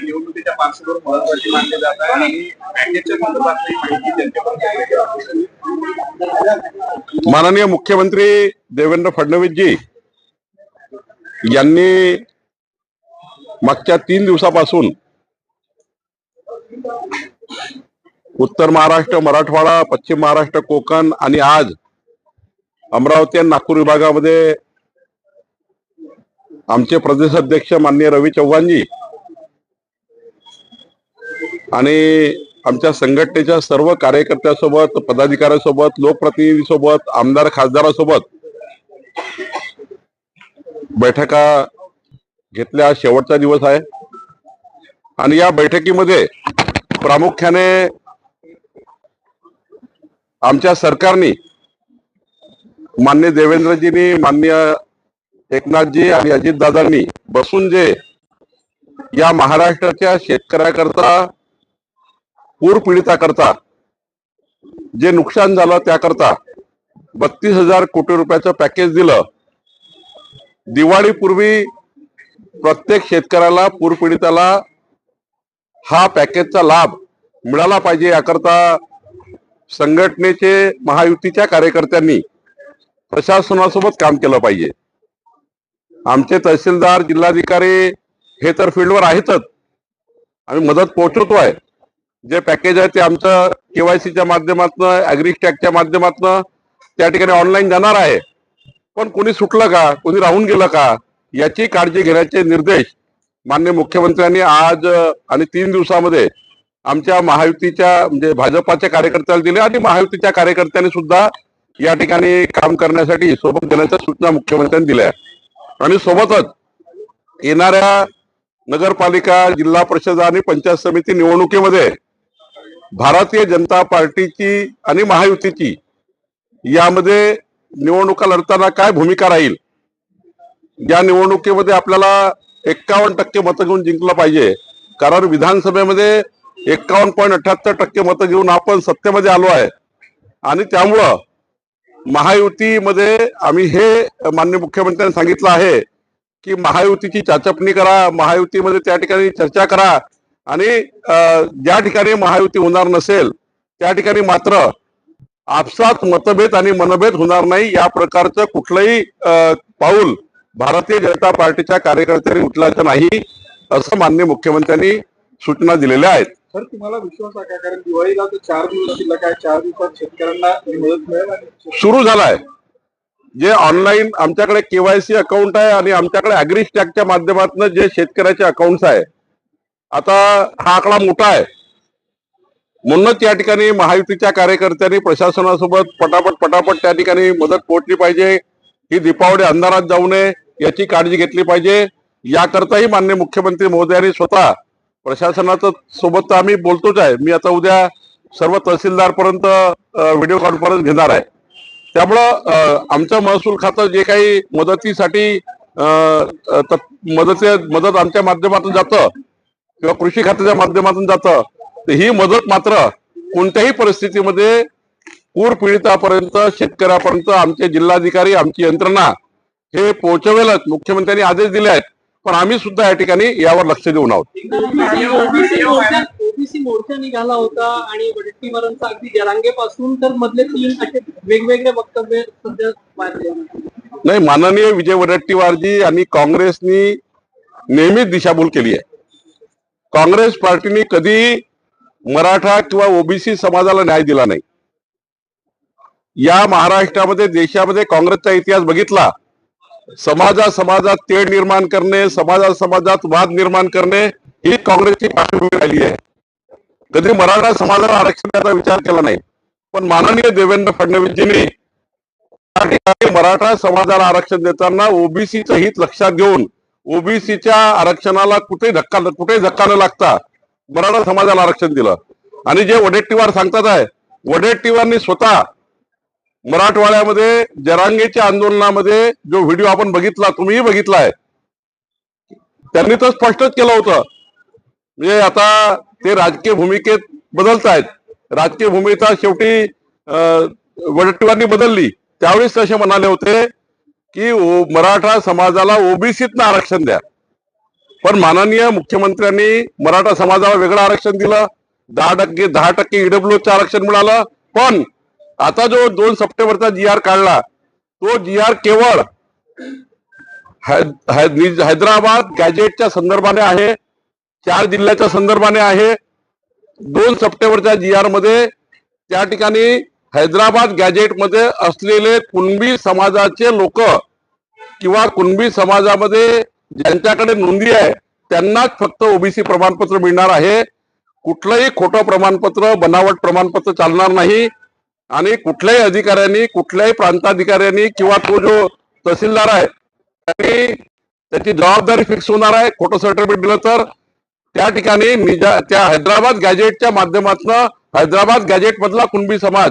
निवडणुकीच्या पार्श्वभूमीवर महत्वाची मानली जात आहे आणि बँकेच्या संदर्भातली माहिती माननीय मुख्यमंत्री देवेंद्र फडणवीसजी यांनी मागच्या तीन दिवसापासून उत्तर महाराष्ट्र मराठवाडा पश्चिम महाराष्ट्र कोकण आणि आज अमरावती आणि नागपूर विभागामध्ये आमचे प्रदेश अध्यक्ष माननीय रवी चव्हाणजी आणि आमच्या संघटनेच्या सर्व कार्यकर्त्यासोबत पदाधिकाऱ्यासोबत लोकप्रतिनिधीसोबत आमदार खासदारासोबत बैठका घेतल्या. शेवटचा दिवस आहे. आणि या बैठकीमध्ये प्रामुख्याने आमच्या सरकारने मान्य देवेंद्रजींनी मान्य एकनाथजी आणि अजितदादांनी बसून जे या महाराष्ट्राच्या शेतकऱ्याकरता पूर पीडिताकरता जे नुकसान झालं त्याकरता बत्तीस हजार कोटी रुपयाचं पॅकेज दिलं. दिवाळीपूर्वी प्रत्येक शेतकऱ्याला पूरपीडिताला हा पॅकेजचा लाभ मिळाला पाहिजे याकरता संघटनेचे महायुतीच्या कार्यकर्त्यांनी प्रशासनासोबत काम केलं पाहिजे. आमचे तहसीलदार जिल्हाधिकारी हे तर फील्डवर आहेतच. आम्ही मदत पोहोचवतो आहे जे पॅकेज आहे ते आमचं केवायसीच्या माध्यमातून अॅग्रिस्टॅकच्या माध्यमातून त्या ठिकाणी ऑनलाईन जाणार आहे. पण कोणी सुटलं का? कोणी राहून गेलं का? याची काळजी घेण्याचे निर्देश मान्य मुख्यमंत्र्यांनी आज आणि तीन दिवसामध्ये आमच्या महायुतीच्या म्हणजे भाजपाच्या कार्यकर्त्याला दिले आणि महायुतीच्या कार्यकर्त्यांनी सुद्धा या ठिकाणी काम करण्यासाठी सोबत देण्याच्या सूचना मुख्यमंत्र्यांनी दिल्या. आणि सोबतच येणाऱ्या नगरपालिका जिल्हा परिषद आणि पंचायत समिती निवडणुकीमध्ये भारतीय जनता पार्टीची आणि महायुतीची यामध्ये निवडणुका लढताना काय भूमिका राहील? या निवडणुकीमध्ये आपल्याला एक्कावन्न टक्के मतं घेऊन जिंकलं पाहिजे. कारण विधानसभेमध्ये एक्कावन्न पॉईंट अठ्याहत्तर टक्के मतं घेऊन आपण सत्तेमध्ये आलो आहे. आणि त्यामुळं महायुतीमध्ये आम्ही हे मान्य मुख्यमंत्र्यांनी सांगितलं आहे की महायुतीची चाचपणी करा महायुतीमध्ये त्या ठिकाणी चर्चा करा. आणि ज्या ठिकाणी महायुती होणार नसेल त्या ठिकाणी मात्र आपसात मतभेद आणि मनभेद होणार नाही या प्रकारचं कुठलंही पाऊल भारतीय जनता पार्टीच्या कार्यकर्त्यांनी उचलायचं नाही असं मान्य मुख्यमंत्र्यांनी सूचना दिलेल्या आहेत. सर तुम्हाला विश्वास आहे का? कारण दिवाळीला तर चार दिवस शिल्लक आहे. चार दिवसात शेतकऱ्यांना ही मदत मिळेल आणि सुरू झालाय. जे ऑनलाईन आमच्याकडे केवायसी अकाउंट आहे आणि आमच्याकडे अॅग्रिस्टॅकच्या माध्यमातून जे शेतकऱ्याचे अकाउंट आहे. आता हा आकडा मोठा आहे. म्हणूनच या ठिकाणी महायुतीच्या कार्यकर्त्यांनी प्रशासनासोबत पटापट पटापट त्या ठिकाणी मदत पोहोचली पाहिजे. ही दीपावली अंधारात जाऊ नये याची काळजी घेतली पाहिजे. याकरताही मान्य मुख्यमंत्री महोदयांनी स्वतः प्रशासनाचं सोबत तर आम्ही बोलतोच आहे. मी आता उद्या सर्व तहसीलदारपर्यंत व्हिडिओ कॉन्फरन्स घेणार आहे. त्यामुळं आमचं महसूल खातं जे काही मदतीसाठी मदत मदत आमच्या माध्यमातून जातं किंवा कृषी खात्याच्या माध्यमातून जातं तर ही मदत मात्र कोणत्याही परिस्थितीमध्ये पूर पीडितापर्यंत शेतकऱ्यापर्यंत आमचे जिल्हाधिकारी आमची यंत्रणा हे पोहोचवेलच. मुख्यमंत्र्यांनी आदेश दिले आहेत. पण आम्ही सुद्धा या ठिकाणी यावर लक्ष देऊन आहोत. ओबीसी मोर्चा निघाला होता आणि वडट्टीवारांचा अगदी जरांगेपासून तर मधले तीन असे वेगवेगळे वक्तव्य सध्या नाही माननीय विजय वडेट्टीवारजी आणि काँग्रेसनी नेहमीच दिशाभूल केली आहे. काँग्रेस पार्टीने कधी मराठा किंवा ओबीसी समाजाला न्याय दिला नाही. या महाराष्ट्रामध्ये देशामध्ये काँग्रेसचा इतिहास बघितला समाजा समाजात तेढ निर्माण करणे समाजा समाजात वाद निर्माण करणे ही काँग्रेसची पार्श्वभूमी राहिली आहे. कधी मराठा समाजाला आरक्षण द्यायचा विचार केला नाही पण माननीय देवेंद्र फडणवीसजींनी मराठा समाजाला आरक्षण देताना ओबीसीचं हित लक्षात घेऊन ओबीसीच्या आरक्षणाला कुठे धक्का कुठे धक्का न लागता मराठा समाजाला आरक्षण दिलं. आणि जे वडेट्टीवार सांगतात आहे वडेट्टीवारनी स्वतः मराठवाड्यामध्ये जरांगेच्या आंदोलनामध्ये जो व्हिडिओ आपण बघितला तुम्हीही बघितलाय. त्यांनी तर स्पष्टच केलं होतं. म्हणजे आता ते राजकीय भूमिकेत बदलत आहेत राजकीय भूमिका शेवटी अं, बदलली. त्यावेळेस ते असे म्हणाले होते की मराठा समाजाला ओबीसीतनं आरक्षण द्या. पण माननीय मुख्यमंत्र्यांनी मराठा समाजाला वेगळं आरक्षण दिलं. दहा टक्के दहा टक्के ईडब्ल्यूचं आरक्षण मिळालं. पण आता जो दोन सप्टेंबरचा जी आर काढला तो जी आर केवळ हैदराबाद गॅजेटच्या संदर्भाने आहे चार जिल्ह्याच्या संदर्भाने आहे. दोन सप्टेंबरच्या जी आरमध्ये त्या ठिकाणी हैदराबाद गॅजेटमध्ये असलेले कुणबी समाजाचे लोक किंवा कुणबी समाजामध्ये ज्यांच्याकडे नोंदी आहे त्यांनाच फक्त ओबीसी प्रमाणपत्र मिळणार आहे. कुठलंही खोटं प्रमाणपत्र बनावट प्रमाणपत्र चालणार नाही. आणि कुठल्याही अधिकाऱ्यांनी कुठल्याही प्रांताधिकाऱ्यांनी किंवा तो जो तहसीलदार आहे त्यांनी त्याची जबाबदारी फिक्स होणार आहे. खोटं सर्टिफिकेट दिलं तर त्या ठिकाणी निजा त्या हैदराबाद गॅजेटच्या माध्यमातून हैदराबाद गॅजेट मधला कुणबी समाज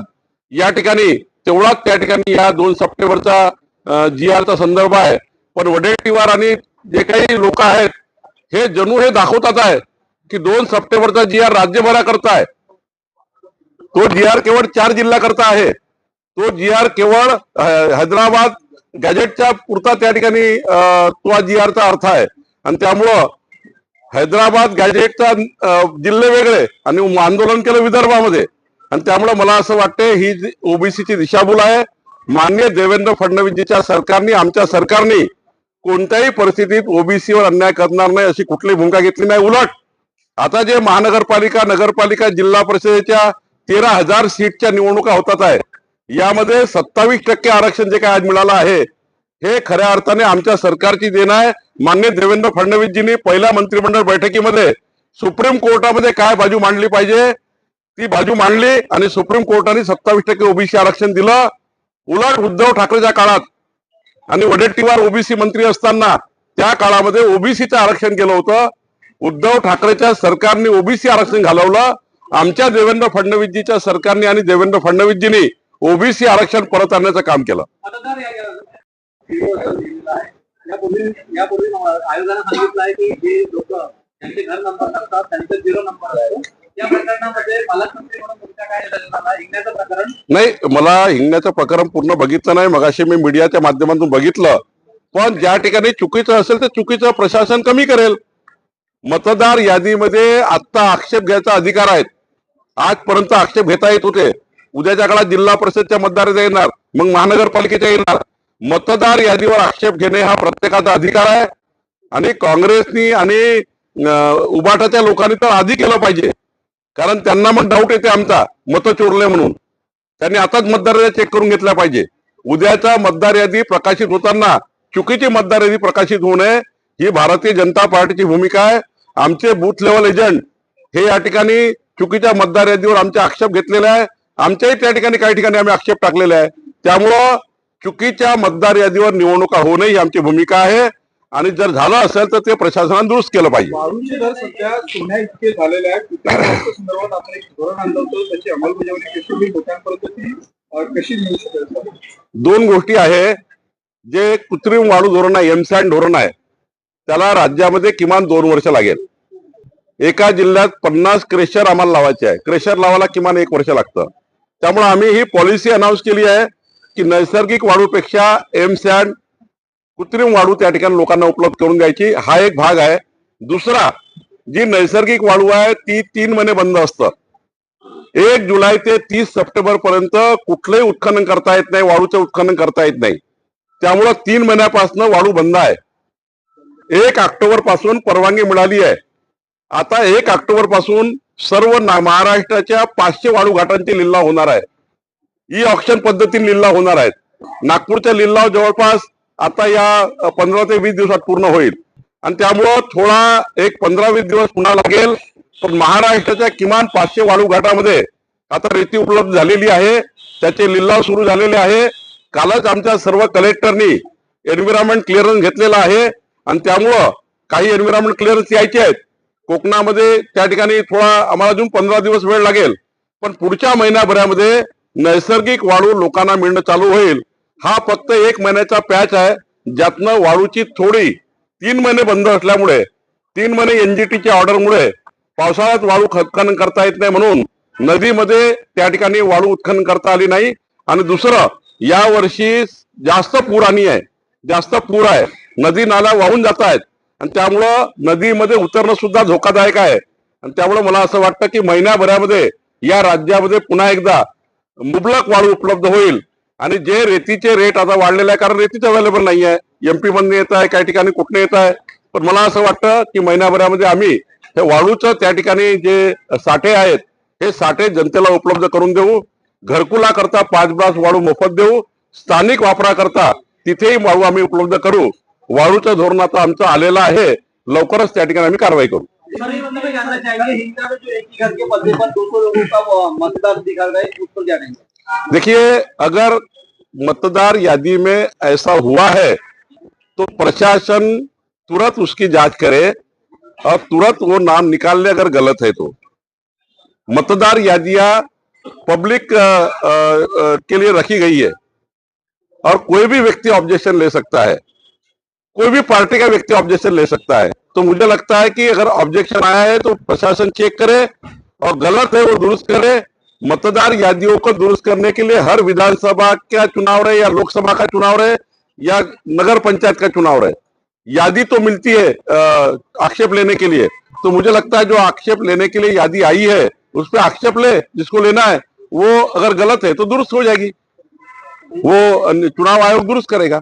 या ठिकाणी तेवढाच त्या ठिकाणी या दोन सप्टेंबरचा जी आरचा संदर्भ आहे. पण वडेट्टीवार आणि जे काही लोक आहेत हे जणू हे दाखवतात आहे की दोन सप्टेंबरचा जी आर राज्यभराकरता आहे. तो जी आर केवळ चार जिल्हा करता आहे. तो जी आर केवळ हैदराबाद गॅजेटच्या पुरता त्या ठिकाणी तो जी आरचा अर्थ आहे. आणि त्यामुळं हैदराबाद गॅजेटचा जिल्हे वेगळे आणि आंदोलन केलं विदर्भामध्ये. आणि त्यामुळे मला असं वाटते ही ओबीसीची दिशाभूल आहे. मान्य देवेंद्र फडणवीसजीच्या सरकारने आमच्या सरकारने कोणत्याही परिस्थितीत ओबीसीवर अन्याय करणार नाही अशी कुठली भूमिका घेतली नाही. उलट आता जे महानगरपालिका नगरपालिका जिल्हा परिषदेच्या तेरा हजार सीटच्या निवडणुका होतात आहे. यामध्ये सत्तावीस टक्के आरक्षण जे काय आज मिळालं आहे हे खऱ्या अर्थाने आमच्या सरकारची देण आहे. मान्य देवेंद्र फडणवीसजींनी पहिल्या मंत्रिमंडळ बैठकीमध्ये सुप्रीम कोर्टामध्ये काय बाजू मांडली पाहिजे? ती बाजू मांडली आणि सुप्रीम कोर्टाने सत्तावीस टक्के ओबीसी आरक्षण दिलं. उलट उद्धव ठाकरेच्या काळात आणि वडेट्टीवार ओबीसी मंत्री असताना त्या काळामध्ये ओबीसीचं आरक्षण केलं होतं. उद्धव ठाकरेच्या सरकारने ओबीसी आरक्षण घालवलं. आमच्या देवेंद्र फडणवीसजीच्या सरकारने आणि देवेंद्र फडणवीसजींनी ओबीसी आरक्षण परत आणण्याचं काम केलं. आहे. आहे. नाही मला हिंगण्याचं प्रकरण पूर्ण बघितलं नाही. मगाशी मी मीडियाच्या माध्यमातून बघितलं. पण ज्या ठिकाणी चुकीचं असेल तर चुकीचं प्रशासन कमी करेल. मतदार यादीमध्ये आत्ता आक्षेप घ्यायचा अधिकार आहेत. आजपर्यंत आक्षेप घेता येत होते. उद्याच्या काळात जिल्हा परिषदच्या मतदाराचा येणार मग महानगरपालिकेच्या येणार. मतदार यादीवर आक्षेप घेणे हा प्रत्येकाचा अधिकार आहे. आणि काँग्रेसनी आणि उबाटाच्या लोकांनी तर आधी केलं पाहिजे. कारण त्यांना मग डाऊट येते आमचा मतं चोरले म्हणून. त्यांनी आताच मतदार यादी चेक करून घेतल्या पाहिजे. उद्याचा मतदार यादी प्रकाशित होताना चुकीची मतदार यादी प्रकाशित होऊ नये ही भारतीय जनता पार्टीची भूमिका आहे. आमचे बूथ लेवल एजंट हे या ठिकाणी चुकीच्या मतदार यादीवर आमचे आक्षेप घेतलेले आहे. आमच्याही त्या ठिकाणी काही ठिकाणी आम्ही आक्षेप टाकलेले आहे. त्यामुळं चुकीच्या मतदार यादीवर निवडणुका होऊ नये ही आमची भूमिका आहे. आणि जर झालं असेल तर ते प्रशासनाने दुरुस्त केलं पाहिजे. दोन गोष्टी आहे. जे कृत्रिम वाळू धोरण आहे एमसॅन धोरण आहे त्याला राज्यामध्ये किमान दोन वर्ष लागेल. एका जिल्ह्यात पन्नास क्रेशर आम्हाला लावायचे आहे. क्रेशर लावायला किमान एक वर्ष लागतं. त्यामुळे आम्ही ही पॉलिसी अनाऊन्स केली आहे की नैसर्गिक वाळूपेक्षा एमसॅन कृत्रिम वाळू त्या ठिकाणी लोकांना उपलब्ध करून द्यायची. हा एक भाग आहे. दुसरा जी नैसर्गिक वाळू आहे ती तीन महिने बंद असतं. एक जुलै ते तीस सप्टेंबर पर्यंत कुठलंही उत्खनन करता येत नाही वाळूचं उत्खनन करता येत नाही. त्यामुळं तीन महिन्यापासून वाळू बंद आहे. एक ऑक्टोबरपासून परवानगी मिळाली आहे. आता एक ऑक्टोबरपासून सर्व ना- महाराष्ट्राच्या पाचशे वाळू घाटांचे लिल्लाव होणार आहे. ई ऑप्शन पद्धतीने लिलाव होणार आहेत. नागपूरचा लिलाव जवळपास आता या पंधरा ते वीस दिवसात पूर्ण होईल. आणि त्यामुळं थोडा एक पंधरा वीस दिवस पुन्हा लागेल. पण महाराष्ट्राच्या किमान पाचशे वाळू घाटामध्ये आता रेती उपलब्ध झालेली आहे. त्याचे लिलाव सुरू झालेले आहे. कालच आमच्या सर्व कलेक्टरनी एन्व्हायरमेंट क्लिअरन्स घेतलेला आहे. आणि त्यामुळं काही एन्व्हायरमेंट क्लिअरन्स यायचे आहेत. कोकणामध्ये त्या ठिकाणी थोडा आम्हाला अजून पंधरा दिवस वेळ लागेल. पण पुढच्या महिन्याभरामध्ये नैसर्गिक वाळू लोकांना मिळणं चालू होईल. हा फक्त एक महिन्याचा पॅच आहे. ज्यातनं वाळूची थोडी तीन महिने बंद असल्यामुळे तीन महिने एनजीटीच्या ऑर्डरमुळे पावसाळ्यात वाळू उत्खनन करता येत नाही म्हणून नदीमध्ये त्या ठिकाणी वाळू उत्खनन करता आली नाही. आणि दुसरं या वर्षी जास्त पूर आणि आहे. जास्त पूर आहे. नदी नाला वाहून जात आहेत. आणि त्यामुळं नदीमध्ये उतरणं सुद्धा धोकादायक आहे. आणि त्यामुळे मला असं वाटतं की महिन्याभरामध्ये या राज्यामध्ये पुन्हा एकदा मुबलक वाळू उपलब्ध होईल. आणि जे रेतीचे रेट आता वाढलेले आहे कारण रेतीच अवेलेबल नाही आहे. एमपी मधून येत आहे काही ठिकाणी कुठने येत आहे. पण मला असं वाटतं की महिन्याभरामध्ये आम्ही हे वाळूचं त्या ठिकाणी जे साठे आहेत हे साठे जनतेला उपलब्ध करून देऊ. घरकुला करता पाच ब्रास वाळू मोफत देऊ. स्थानिक वापराकरता तिथेही वाळू आम्ही उपलब्ध करू. वाळूचं धोरण आता आमचं आलेलं आहे लवकरच त्या ठिकाणी आम्ही कारवाई करू. सर ये मतलब जानना चाहिए हिंसा में जो एक ही घर के पदे पर दो सौ लोगों का वो मतदार दिखा गया है उस पर क्या कहेंगे देखिए अगर मतदार यादी में ऐसा हुआ है तो प्रशासन तुरंत उसकी जांच करे और तुरंत वो नाम निकालने अगर गलत है तो। मतदार यादियां पब्लिक अ, अ, अ, के लिए रखी गई है और कोई भी व्यक्ति ऑब्जेक्शन ले सकता है। कोई भी पार्टी का व्यक्ति ऑब्जेक्शन ले सकता है। तो मुझे लगता है कि अगर ऑब्जेक्शन आया है तो प्रशासन चेक करे और गलत है, वो दुरुस्त करे। मतदार यादियों को दुरुस्त करने के लिए हर विधानसभा का चुनाव रहे या लोकसभा का चुनाव रहे या नगर पंचायत का चुनाव रहे। यादी तो मिलती है आक्षेप लेने के लिए। तो मुझे लगता है जो आक्षेप लेने के लिए यादी आई है, उस पर आक्षेप ले, जिसको लेना है, वो अगर गलत है तो दुरुस्त हो जाएगी। वो चुनाव आयोग दुरुस्त करेगा।